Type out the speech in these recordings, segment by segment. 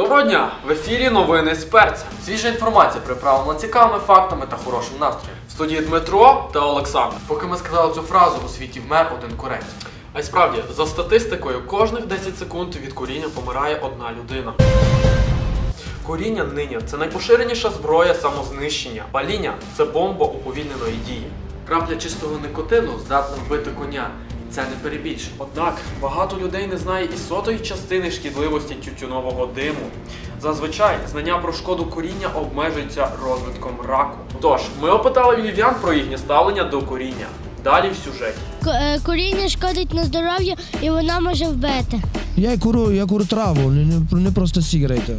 Доброго дня! В ефірі новини з перця. Свіжа інформація приправлена цікавими фактами та хорошим настроєм. В студії Дмитро та Олександр. Поки ми сказали цю фразу, у світі вмер один курець. А й справді, за статистикою, кожних 10 секунд від куріння помирає одна людина. Куріння нині це найпоширеніша зброя самознищення. Паління це бомба уповільненої дії. Крапля чистого никотину здатна вбити коня. Це не перебільшення. Однак багато людей не знає і сотої частини шкідливості тютюнового диму. Зазвичай знання про шкоду куріння обмежується розвитком раку. Тож, ми опитали львів'ян про їхнє ставлення до куріння. Далі в сюжеті. Е, шкодить на здоров'я і вона може вбити. Я курю, я курю траву, не, не, не просто сигарети.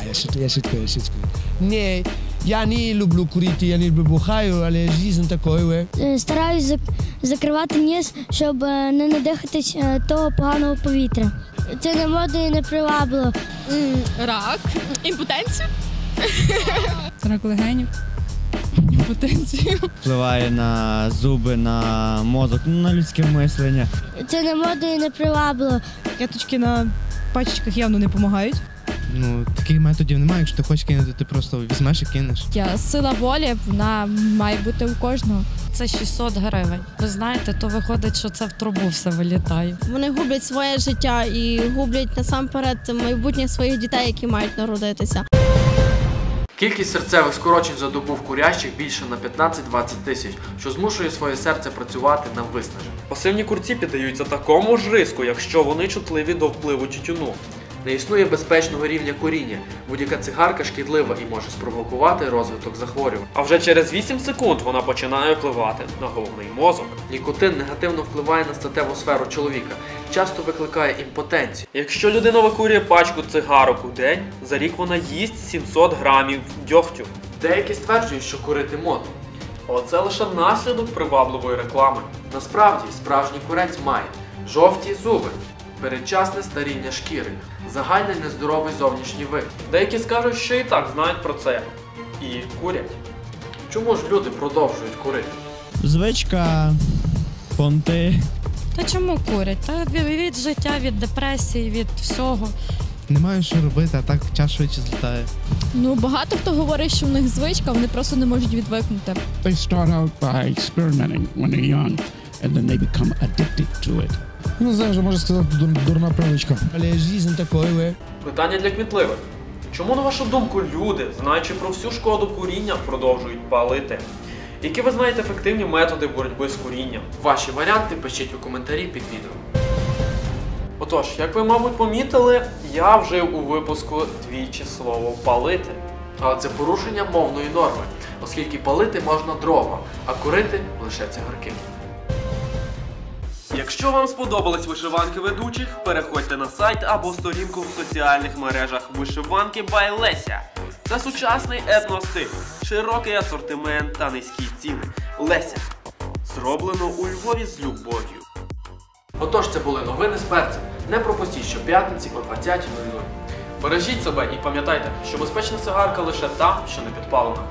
А, я шуткую, я шуткую, я шуткую. Ні, я не люблю курити, я не люблю бухаю, але жизнь такою. Е, Стараюсь зак- закривати ніс, щоб е, не надихатись е, того поганого повітря. Це не модно і не привабливо. М, Рак, імпотенцію. Рак легенів, імпотенцію. впливає на зуби, на мозок, ну, на людське мислення. Це не модно і не привабливо. Кяточки на пачечках явно не допомагають. Ну, таких методів немає. Якщо ти хочеш кинути, ти просто візьмеш і кинеш. Я сила волі, вона має бути у кожного. Це 600 гривень. Ви знаєте, то виходить, що це в трубу все вилітає. Вони гублять своє життя і гублять насамперед майбутнє своїх дітей, які мають народитися. Кількість серцевих скорочень за добу в курящих більше на 15-20 тисяч, що змушує своє серце працювати на виснаження. Пасивні курці піддаються такому ж риску, якщо вони чутливі до впливу тютюну. Не існує безпечного рівня куріння. Будь-яка цигарка шкідлива і може спровокувати розвиток захворювань. А вже через 8 секунд вона починає впливати на головний мозок. Нікотин негативно впливає на статеву сферу чоловіка, часто викликає імпотенцію. Якщо людина викурює пачку цигарок у день, за рік вона їсть 700 грамів дьогтю. Деякі стверджують, що курити модно. Але це лише наслідок привабливої реклами. Насправді, справжній курець має жовті зуби, передчасне старіння шкіри, загальний нездоровий зовнішній вигляд. Деякі скажуть, що і так знають про це і курять. Чому ж люди продовжують курити? Звичка, понти. Та чому курять? Та від, від життя, від депресії, від всього. Немає що робити, а так час швидше злітає. Ну багато хто говорить, що в них звичка, вони просто не можуть відвикнути. They start out by experimenting when they're young, and then they become addicted to it. Ну, не знаю, вже можна сказати, дур- дурна привичка. Але жизнь такою. Питання для кмітливих. Чому, на вашу думку, люди, знаючи про всю шкоду куріння, продовжують палити? Які ви знаєте ефективні методи боротьби з курінням? Ваші варіанти пишіть у коментарі під відео. Отож, як ви, мабуть, помітили, я вжив у випуску двічі слово палити. Але це порушення мовної норми, оскільки палити можна дрова, а курити лише цигарки. Якщо вам сподобались вишиванки ведучих, переходьте на сайт або сторінку в соціальних мережах Вишиванки by Леся. Це сучасний етностиль, широкий асортимент та низькі ціни. Леся. Зроблено у Львові з любов'ю. Отож, це були новини з перцем. Не пропустіть щоп'ятниці о 20.00. Бережіть себе і пам'ятайте, що безпечна цигарка лише та, що не підпалена.